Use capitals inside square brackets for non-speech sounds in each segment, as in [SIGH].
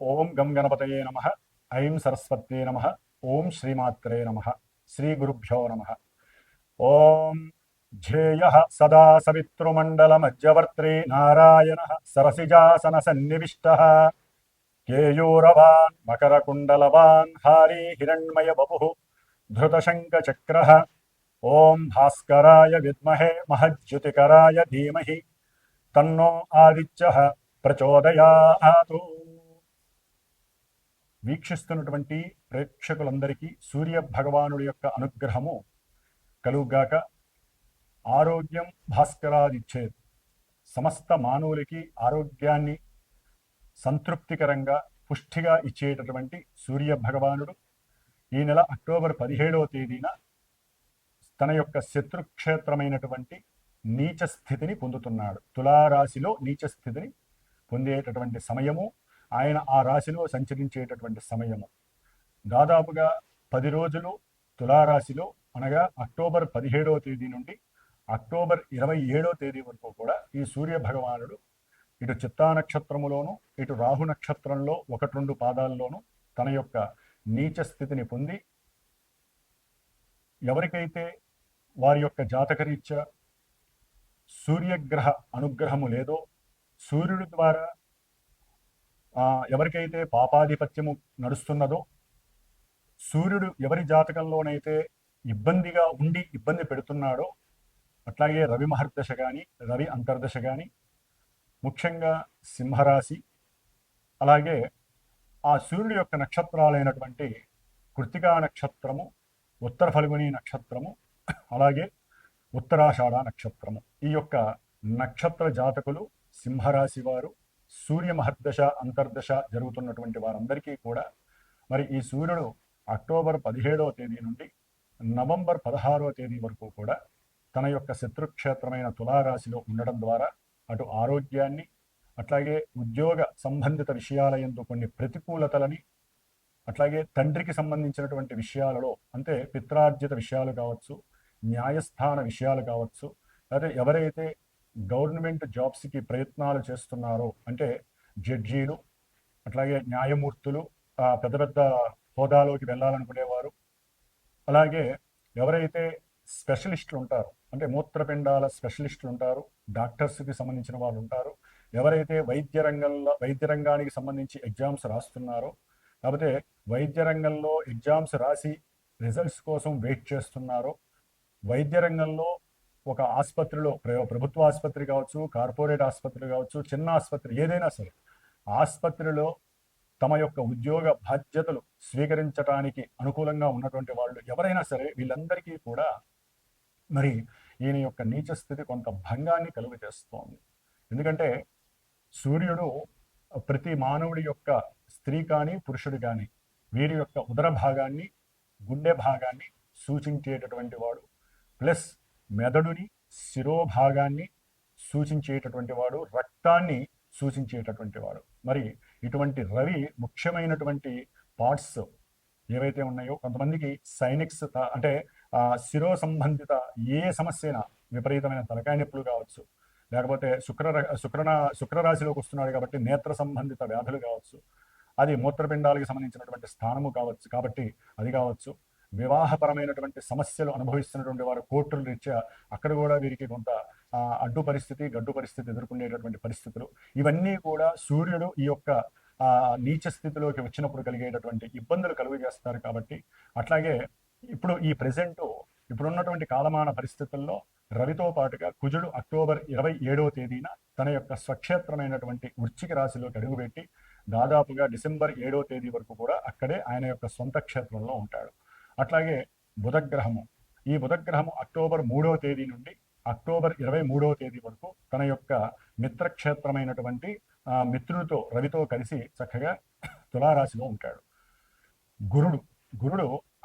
ఓం గం గణపతయే నమ ఐం సరస్వత్యే నమ ఓం శ్రీమాత్రే నమ శ్రీ గురుభ్యో నమ ఓం ధ్యేయ సదా సవితృమండలమజ్జవర్త్రే నారాయణ సరసిజాసన సన్నివిష్ట కేయూరవాన్ మకరకుండలవాన్ హారీ హిరణ్మయ బపు ధృతశంకచక్ర ఓం భాస్కరాయ విద్మహే మహజ్యుతికరాయ ధీమహి తన్నో ఆదిత్య ప్రచోదయాతు వీక్షిస్తున్నటువంటి ప్రేక్షకులందరికీ సూర్య భగవానుడి యొక్క అనుగ్రహము కలుగుగాక. ఆరోగ్యం భాస్కరాదిచ్చేది సమస్త మానవులకి ఆరోగ్యాన్ని సంతృప్తికరంగా పుష్టిగా ఇచ్చేటటువంటి సూర్య భగవానుడు ఈ నెల అక్టోబర్ పదిహేడవ తేదీన తన యొక్క శత్రుక్షేత్రమైనటువంటి నీచ స్థితిని పొందుతున్నాడు. తులారాశిలో నీచ స్థితిని పొందేటటువంటి సమయము ఆయన ఆ రాశిలో సంచరించేటటువంటి సమయము. దాదాపుగా పది రోజులు తులారాశిలో అనగా అక్టోబర్ పదిహేడవ తేదీ నుండి అక్టోబర్ ఇరవై ఏడవ తేదీ వరకు కూడా ఈ సూర్య భగవానుడు ఇటు చిత్తా నక్షత్రములోను ఇటు రాహు నక్షత్రంలో ఒకటి రెండు పాదాల్లోనూ తన యొక్క నీచ స్థితిని పొంది ఎవరికైతే వారి యొక్క జాతకరీత్యా సూర్యగ్రహ అనుగ్రహము లేదో సూర్యుడి ద్వారా ఎవరికైతే పాపాధిపత్యము నడుస్తున్నదో సూర్యుడు ఎవరి జాతకంలోనైతే ఇబ్బందిగా ఉండి ఇబ్బంది పెడుతున్నాడో అట్లాగే రవి మహర్దశ కానీ రవి అంతర్దశ కానీ ముఖ్యంగా సింహరాశి అలాగే ఆ సూర్యుడి యొక్క నక్షత్రాలైనటువంటి కృతికా నక్షత్రము ఉత్తర ఫల్గుని నక్షత్రము అలాగే ఉత్తరాషాఢ నక్షత్రము. ఈ యొక్క నక్షత్ర జాతకులు సింహరాశి వారు సూర్య మహర్దశ అంతర్దశ జరుగుతున్నటువంటి వారందరికీ కూడా మరి ఈ సూర్యుడు అక్టోబర్ పదిహేడవ తేదీ నుండి నవంబర్ పదహారవ తేదీ వరకు కూడా తన యొక్క శత్రుక్షేత్రమైన తులారాశిలో ఉండడం ద్వారా అటు ఆరోగ్యాన్ని అట్లాగే ఉద్యోగ సంబంధిత విషయాల ఎందు కొన్ని ప్రతికూలతలని అట్లాగే తండ్రికి సంబంధించినటువంటి విషయాలలో అంటే పిత్రార్జిత విషయాలు కావచ్చు న్యాయస్థాన విషయాలు కావచ్చు లేదా ఎవరైతే గవర్నమెంట్ జాబ్స్కి ప్రయత్నాలు చేస్తున్నారో. అంటే జడ్జీలు అట్లాగే న్యాయమూర్తులు పెద్ద పెద్ద హోదాలోకి వెళ్ళాలనుకునేవారు. అలాగే ఎవరైతే స్పెషలిస్టులు ఉంటారు అంటే మూత్రపిండాల స్పెషలిస్టులు ఉంటారు డాక్టర్స్కి సంబంధించిన వాళ్ళు ఉంటారు ఎవరైతే వైద్య రంగంలో వైద్య రంగానికి సంబంధించి ఎగ్జామ్స్ రాస్తున్నారో లేకపోతే వైద్య రంగంలో ఎగ్జామ్స్ రాసి రిజల్ట్స్ కోసం వెయిట్ చేస్తున్నారో వైద్య రంగంలో ఒక ఆసుపత్రిలో ప్రభుత్వ ఆసుపత్రి కావచ్చు కార్పొరేట్ ఆసుపత్రి కావచ్చు చిన్న ఆసుపత్రి ఏదైనా సరే ఆసుపత్రిలో తమ యొక్క ఉద్యోగ బాధ్యతలు స్వీకరించడానికి అనుకూలంగా ఉన్నటువంటి వాళ్ళు ఎవరైనా సరే వీళ్ళందరికీ కూడా మరి ఈయన యొక్క నీచ స్థితి కొంత భంగాన్ని కలుగు చేస్తోంది ఎందుకంటే సూర్యుడు ప్రతి మానవుడి యొక్క స్త్రీ కానీ పురుషుడు కానీ వీరి యొక్క ఉదర భాగాన్ని గుండె భాగాన్ని సూచించేటటువంటి వాడు. ప్లస్ మెదడుని శిరోభాగాన్ని సూచించేటటువంటి వాడు రక్తాన్ని సూచించేటటువంటి వాడు. మరి ఇటువంటి రవి ముఖ్యమైనటువంటి పార్ట్స్ ఏవైతే ఉన్నాయో కొంతమందికి సైనిక్స్ అంటే శిరో సంబంధిత ఏ సమస్యన విపరీతమైన తలకాయ నొప్పులు కావచ్చు. లేకపోతే శుక్ర శుక్రన శుక్రరాశిలోకి వస్తున్నాడు కాబట్టి నేత్ర సంబంధిత వ్యాధులు కావచ్చు. అది మూత్రపిండాలకు సంబంధించినటువంటి స్థానము కావచ్చు కాబట్టి అది కావచ్చు. వివాహపరమైనటువంటి సమస్యలు అనుభవిస్తున్నటువంటి వారు కోర్టుల రీత్యా అక్కడ కూడా వీరికి కొంత అడ్డు పరిస్థితి గడ్డు పరిస్థితి ఎదుర్కొనేటటువంటి పరిస్థితులు. ఇవన్నీ కూడా సూర్యుడు ఈ యొక్క నీచ స్థితిలోకి వచ్చినప్పుడు కలిగేటటువంటి ఇబ్బందులు కలుగు చేస్తారు కాబట్టి అట్లాగే ఇప్పుడు ఈ ప్రజెంట్ ఇప్పుడున్నటువంటి కాలమాన పరిస్థితుల్లో రవితో పాటుగా కుజుడు అక్టోబర్ ఇరవై ఏడవ తేదీన తన యొక్క స్వక్షేత్రమైనటువంటి వృచ్చిక రాశిలోకి అడుగుపెట్టి దాదాపుగా డిసెంబర్ ఏడవ తేదీ వరకు కూడా అక్కడే ఆయన యొక్క సొంత క్షేత్రంలో ఉంటాడు. అట్లాగే బుధగ్రహము. ఈ బుధగ్రహము అక్టోబర్ మూడవ తేదీ నుండి అక్టోబర్ ఇరవై మూడవ తేదీ వరకు తన యొక్క మిత్రక్షేత్రమైనటువంటి మిత్రుడితో రవితో కలిసి చక్కగా తులారాశిలో ఉంటాడు. గురుడు గురుడు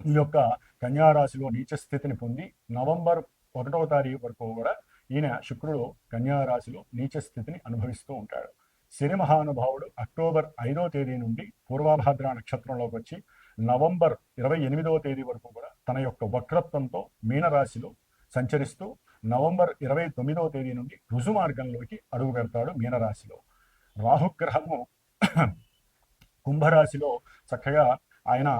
ఈ యొక్క కన్యారాశిలో నీచ స్థితిని పొంది నవంబర్ ఒకటవ తారీఖు వరకు కూడా ఈయన శుక్రుడు కన్యారాశిలో నీచ స్థితిని అనుభవిస్తూ ఉంటాడు. శని మహానుభావుడు అక్టోబర్ ఐదవ తేదీ నుండి పూర్వాభాద్ర నక్షత్రంలోకి వచ్చి నవంబర్ ఇరవై ఎనిమిదవ తేదీ వరకు కూడా తన యొక్క వక్రత్వంతో మీనరాశిలో సంచరిస్తూ నవంబర్ ఇరవై తొమ్మిదవ తేదీ నుండి రుజు మార్గంలోకి అడుగు పెడతాడు మీనరాశిలో. రాహుగ్రహము కుంభరాశిలో చక్కగా ఆయన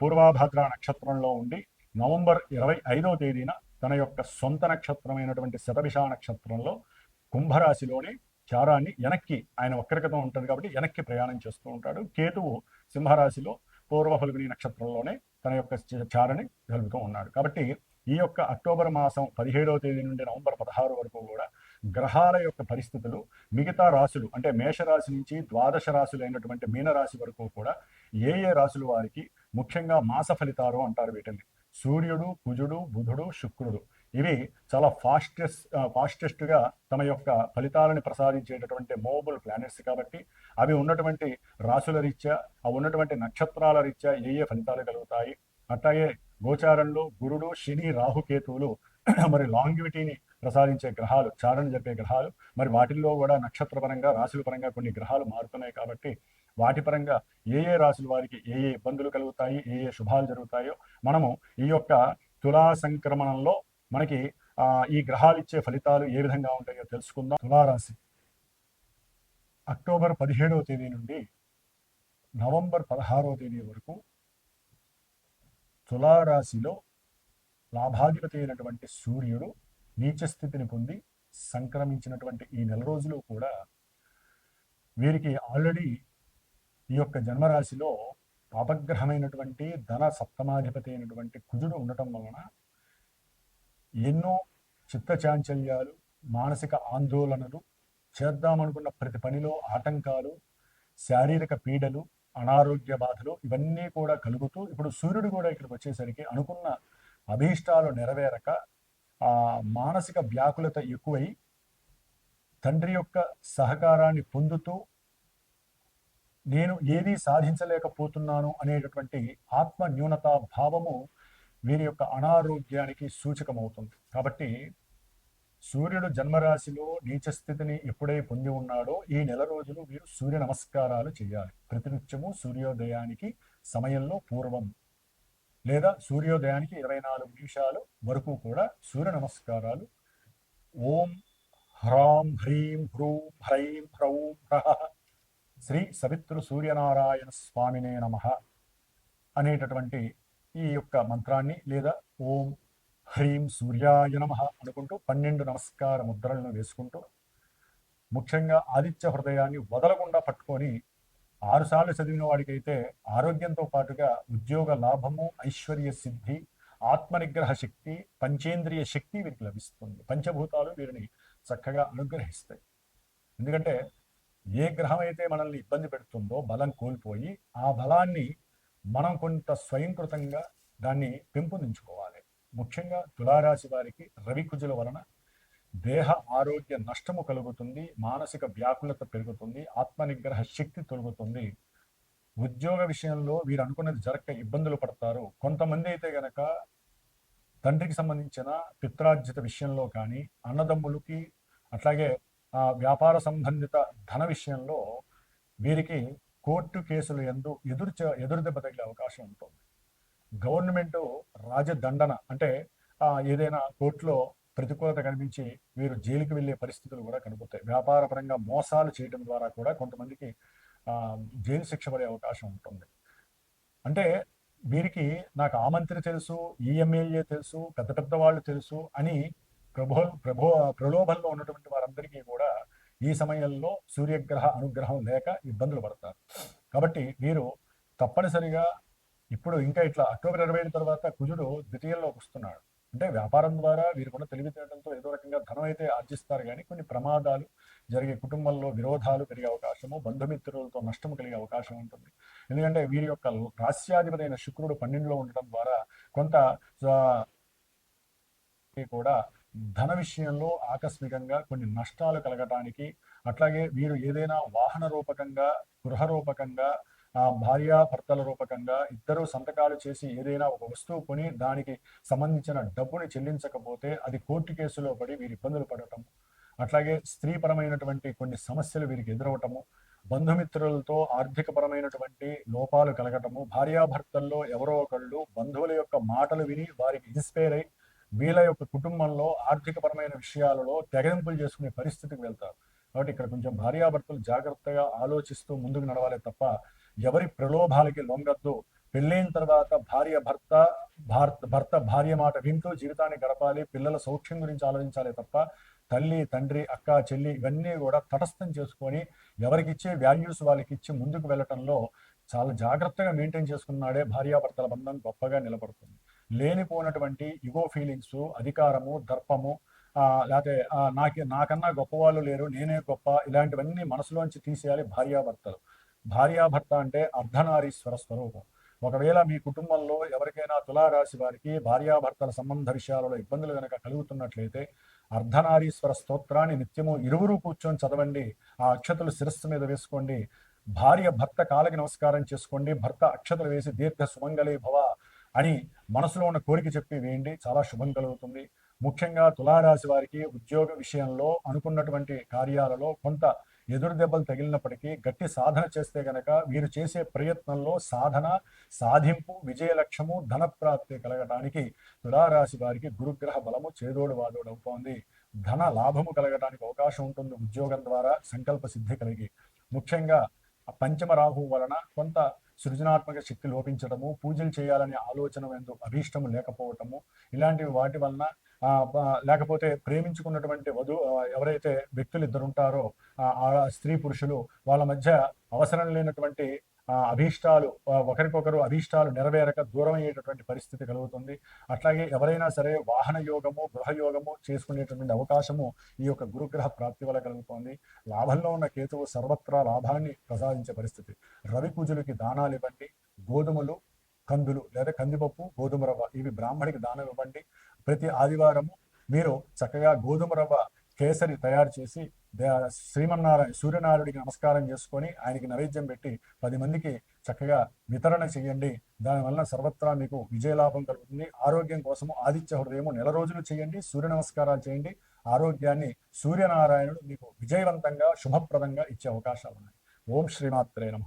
పూర్వాభద్ర నక్షత్రంలో ఉండి నవంబర్ ఇరవై ఐదవ తేదీన తన యొక్క సొంత నక్షత్రమైనటువంటి శతభిష నక్షత్రంలో కుంభరాశిలోని చారాన్ని వెనక్కి ఆయన వక్రగతం ఉంటుంది కాబట్టి వెనక్కి ప్రయాణం చేస్తూ ఉంటాడు. కేతువు సింహరాశిలో పూర్వ ఫల్గుని నక్షత్రంలోనే తన యొక్క చారని జరుపుతూ ఉన్నాడు. కాబట్టి ఈ యొక్క అక్టోబర్ మాసం పదిహేడవ తేదీ నుండి నవంబర్ పదహారు వరకు కూడా గ్రహాల యొక్క పరిస్థితులు మిగతా రాశులు అంటే మేషరాశి నుంచి ద్వాదశ రాశులు అయినటువంటి మీనరాశి వరకు కూడా ఏ ఏ రాశుల వారికి ముఖ్యంగా మాస ఫలితాలు అంటారు వీటిని. సూర్యుడు కుజుడు బుధుడు శుక్రుడు. ఇవి చాలా ఫాస్టెస్ట్ ఫాస్టెస్ట్గా తమ యొక్క ఫలితాలను ప్రసాదించేటటువంటి మోబుల్ ప్లానెట్స్ కాబట్టి అవి ఉన్నటువంటి రాశుల రీత్యా అవి ఉన్నటువంటి నక్షత్రాల రీత్యా ఏ ఏ ఫలితాలు కలుగుతాయి. అట్లాగే గోచారంలో గురుడు శని రాహుకేతువులు [CLEARS THROAT] మరి లాంగ్విటీని ప్రసాదించే గ్రహాలు చారణ జరిపే గ్రహాలు. మరి వాటిల్లో కూడా నక్షత్రపరంగా రాశుల పరంగా కొన్ని గ్రహాలు మారుతున్నాయి కాబట్టి వాటి పరంగా ఏ ఏ రాశుల వారికి ఏ ఏ ఇబ్బందులు కలుగుతాయి ఏ ఏ శుభాలు జరుగుతాయో మనము ఈ యొక్క తులా సంక్రమణంలో మనకి ఈ గ్రహాలు ఇచ్చే ఫలితాలు ఏ విధంగా ఉంటాయో తెలుసుకుందాం. తులారాశి అక్టోబర్ పదిహేడవ తేదీ నుండి నవంబర్ పదహారవ తేదీ వరకు తులారాశిలో లాభాధిపతి అయినటువంటి సూర్యుడు నీచ స్థితిని పొంది సంక్రమించినటువంటి ఈ నెల రోజులు కూడా వీరికి ఆల్రెడీ ఈ యొక్క జన్మరాశిలో పాపగ్రహమైనటువంటి ధన సప్తమాధిపతి అయినటువంటి కుజుడు ఉండటం వలన ఎన్నో చిత్తచాంచల్యాలు మానసిక ఆందోళనలు చేద్దామనుకున్న ప్రతి పనిలో ఆటంకాలు శారీరక పీడలు అనారోగ్య బాధలు ఇవన్నీ కూడా కలుగుతూ ఇప్పుడు సూర్యుడు కూడా ఇక్కడికి వచ్చేసరికి అనుకున్న అభీష్టాలు నెరవేరక ఆ మానసిక వ్యాకులత ఎక్కువై తండ్రి యొక్క సహకారాన్ని పొందుతూ నేను ఏదీ సాధించలేకపోతున్నాను అనేటటువంటి ఆత్మ న్యూనతా భావము వీరి యొక్క అనారోగ్యానికి సూచకమవుతుంది. కాబట్టి సూర్యుడు జన్మరాశిలో నీచస్థితిని ఎప్పుడై పొంది ఉన్నాడో ఈ నెల రోజులు వీరు సూర్య నమస్కారాలు చేయాలి. ప్రతినిత్యము సూర్యోదయానికి సమయంలో పూర్వం లేదా సూర్యోదయానికి ఇరవై నాలుగు నిమిషాలు వరకు కూడా సూర్య నమస్కారాలు. ఓం హ్రాం హ్రీం హ్రూం హ్రైం హ్రౌం హ్రహ శ్రీ సవిత్రు సూర్యనారాయణ స్వామినే నమ అనేటటువంటి ఈ యొక్క మంత్రాన్ని లేదా ఓం హ్రీం సూర్యాయ నమ అనుకుంటూ పన్నెండు నమస్కార ముద్రలను వేసుకుంటూ ముఖ్యంగా ఆదిత్య హృదయాన్ని వదలకుండా పట్టుకొని ఆరుసార్లు చదివిన వాడికైతే ఆరోగ్యంతో పాటుగా ఉద్యోగ లాభము ఐశ్వర్య సిద్ధి ఆత్మనిగ్రహ శక్తి పంచేంద్రియ శక్తి వీరికి లభిస్తుంది. పంచభూతాలు వీరిని చక్కగా అనుగ్రహిస్తాయి. ఎందుకంటే ఏ గ్రహం అయితే మనల్ని ఇబ్బంది పెడుతుందో బలం కోల్పోయి ఆ బలాన్ని మనం కొంత స్వయంకృతంగా దాన్ని పెంపొందించుకోవాలి. ముఖ్యంగా తులారాశి వారికి రవి కుజుల వలన దేహ ఆరోగ్య నష్టము కలుగుతుంది మానసిక వ్యాకులత పెరుగుతుంది ఆత్మనిగ్రహ శక్తి తొలుగుతుంది. ఉద్యోగ విషయంలో వీరు అనుకున్నది జరగక ఇబ్బందులు పడతారు. కొంతమంది అయితే గనక తండ్రికి సంబంధించిన పిత్రార్జిత విషయంలో కానీ అన్నదమ్ములకి అట్లాగే వ్యాపార సంబంధిత ధన విషయంలో వీరికి కోర్టు కేసులు ఎందు ఎదురు ఎదురు దెబ్బ తగిలే అవకాశం ఉంటుంది. గవర్నమెంట్ రాజదండన అంటే ఏదైనా కోర్టులో ప్రతికూలత కనిపించి వీరు జైలుకి వెళ్ళే పరిస్థితులు కూడా కనబడతాయి వ్యాపారపరంగా మోసాలు చేయడం ద్వారా కూడా కొంతమందికి జైలు శిక్ష పడే అవకాశం ఉంటుంది. అంటే వీరికి నాకు ఆ మంత్రి తెలుసు ఈ ఎమ్మెల్యే తెలుసు పెద్ద పెద్ద వాళ్ళు తెలుసు అని ప్రభో ప్రభో ప్రలోభంలో ఉన్నటువంటి వారందరికీ కూడా ఈ సమయంలో సూర్యగ్రహ అనుగ్రహం లేక ఇబ్బందులు పడతారు. కాబట్టి వీరు తప్పనిసరిగా ఇప్పుడు ఇంకా ఇట్లా అక్టోబర్ ఇరవై ఏడు తర్వాత కుజుడు ద్వితీయంలోకి వస్తున్నాడు. అంటే వ్యాపారం ద్వారా వీరికున్న తెలివితేటలతో ఏదో రకంగా ధనం అయితే ఆర్జిస్తారు కానీ కొన్ని ప్రమాదాలు జరిగే కుటుంబంలో విరోధాలు పెరిగే అవకాశము బంధుమిత్రులతో నష్టం కలిగే అవకాశం ఉంటుంది. ఎందుకంటే వీరి యొక్క రాస్యాధిపతైన శుక్రుడు పన్నెండులో ఉండటం ద్వారా కొంత కూడా ధన విషయంలో ఆకస్మికంగా కొన్ని నష్టాలు కలగటానికి అట్లాగే వీరు ఏదైనా వాహన రూపకంగా గృహ రూపకంగా భార్యాభర్తల రూపకంగా ఇద్దరు సంతకాలు చేసి ఏదైనా ఒక వస్తువు కొని దానికి సంబంధించిన డబ్బుని చెల్లించకపోతే అది కోర్టు కేసులో పడి వీరు ఇబ్బందులు పడటం అట్లాగే స్త్రీపరమైనటువంటి కొన్ని సమస్యలు వీరికి ఎదురవటము. బంధుమిత్రులతో ఆర్థికపరమైనటువంటి లోపాలు కలగటము. భార్యాభర్తల్లో ఎవరో ఒకళ్ళు బంధువుల యొక్క మాటలు విని వారికి ఇన్స్పైర్ అయి వీళ్ళ యొక్క కుటుంబంలో ఆర్థికపరమైన విషయాలలో తెగదింపులు చేసుకునే పరిస్థితికి వెళ్తారు. కాబట్టి ఇక్కడ కొంచెం భార్యాభర్తలు జాగ్రత్తగా ఆలోచిస్తూ ముందుకు నడవాలి తప్ప ఎవరి ప్రలోభాలకి లొంగద్దు. పెళ్ళైన తర్వాత భార్య భర్త భార్త భర్త భార్య మాట వింటూ జీవితాన్ని గడపాలి. పిల్లల సౌఖ్యం గురించి ఆలోచించాలి తప్ప తల్లి తండ్రి అక్క చెల్లి ఇవన్నీ కూడా తటస్థం చేసుకొని ఎవరికిచ్చే వాల్యూస్ వాళ్ళకి ఇచ్చి ముందుకు వెళ్ళటంలో చాలా జాగ్రత్తగా మెయింటైన్ చేసుకున్నాడే భార్యాభర్తల బంధం గొప్పగా నిలబడుతుంది. లేనిపోయినటువంటి ఇగో ఫీలింగ్స్ అధికారము దర్పము లేకపోతే నాకు నాకి నాకన్నా గొప్పవాళ్ళు లేరు నేనే గొప్ప ఇలాంటివన్నీ మనసులోంచి తీసేయాలి భార్యాభర్తలు. భార్యాభర్త అంటే అర్ధనారీశ్వర స్వరూపం. ఒకవేళ మీ కుటుంబంలో ఎవరికైనా తులారాశి వారికి భార్యాభర్తల సంబంధ విషయాలలో ఇబ్బందులు కనుక కలుగుతున్నట్లయితే అర్ధనారీశ్వర స్తోత్రాన్ని నిత్యము ఇరువురు కూర్చొని చదవండి. ఆ అక్షతలు శిరస్సు మీద వేసుకోండి. భార్య భర్త కాలకి నమస్కారం చేసుకోండి. భర్త అక్షతలు వేసి దీర్ఘ సుమంగళీ భవ అని మనసులో ఉన్న కోరిక చెప్పి వేయండి. చాలా శుభం కలుగుతుంది. ముఖ్యంగా తులారాశి వారికి ఉద్యోగ విషయంలో అనుకున్నటువంటి కార్యాలలో కొంత ఎదురు దెబ్బలు తగిలినప్పటికీ గట్టి సాధన చేస్తే గనక వీరు చేసే ప్రయత్నంలో సాధన సాధింపు విజయ లక్ష్యము ధనప్రాప్తి కలగడానికి కలగటానికి తులారాశి వారికి గురుగ్రహ బలము చేదోడు వాదోడు అవుతోంది. ధన లాభము కలగడానికి అవకాశం ఉంటుంది ఉద్యోగం ద్వారా సంకల్ప సిద్ధి కలిగి. ముఖ్యంగా పంచమ రాహు వలన కొంత సృజనాత్మక శక్తి లోపించడము పూజలు చేయాలనే ఆలోచన ఎందుకు అభీష్టము లేకపోవటము ఇలాంటివి వాటి వలన లేకపోతే ప్రేమించుకున్నటువంటి వధు ఎవరైతే వ్యక్తులు ఇద్దరుంటారో ఆ స్త్రీ పురుషులు వాళ్ళ మధ్య అవసరం లేనటువంటి అభీష్టాలు ఒకరికొకరు అభీష్టాలు నెరవేరక దూరం అయ్యేటటువంటి పరిస్థితి కలుగుతుంది. అట్లాగే ఎవరైనా సరే వాహన యోగము గృహయోగము చేసుకునేటటువంటి అవకాశము ఈ యొక్క గురుగ్రహ ప్రాప్తి వల్ల కలుగుతోంది. లాభంలో ఉన్న కేతువు సర్వత్రా లాభాన్ని ప్రసాదించే పరిస్థితి. రవి పూజలకి దానాలు ఇవ్వండి. గోధుమలు కందులు లేదా కందిపప్పు గోధుమ రవ్వ ఇవి బ్రాహ్మడికి దానం ఇవ్వండి. ప్రతి ఆదివారము మీరు చక్కగా గోధుమ రవ్వ కేసరి తయారు చేసి శ్రీమన్నారాయణ సూర్యనారాయణుడికి నమస్కారం చేసుకొని ఆయనకి నైవేద్యం పెట్టి పది మందికి చక్కగా వితరణ చేయండి. దానివల్ల సర్వత్రా మీకు విజయలాభం కలుగుతుంది. ఆరోగ్యం కోసము ఆదిత్య హృదయము నెల రోజులు చేయండి. సూర్య నమస్కారాలు చేయండి. ఆరోగ్యాన్ని సూర్యనారాయణుడు మీకు విజయవంతంగా శుభప్రదంగా ఇచ్చే అవకాశాలు ఉన్నాయి. ఓం శ్రీమాత్రే నమ.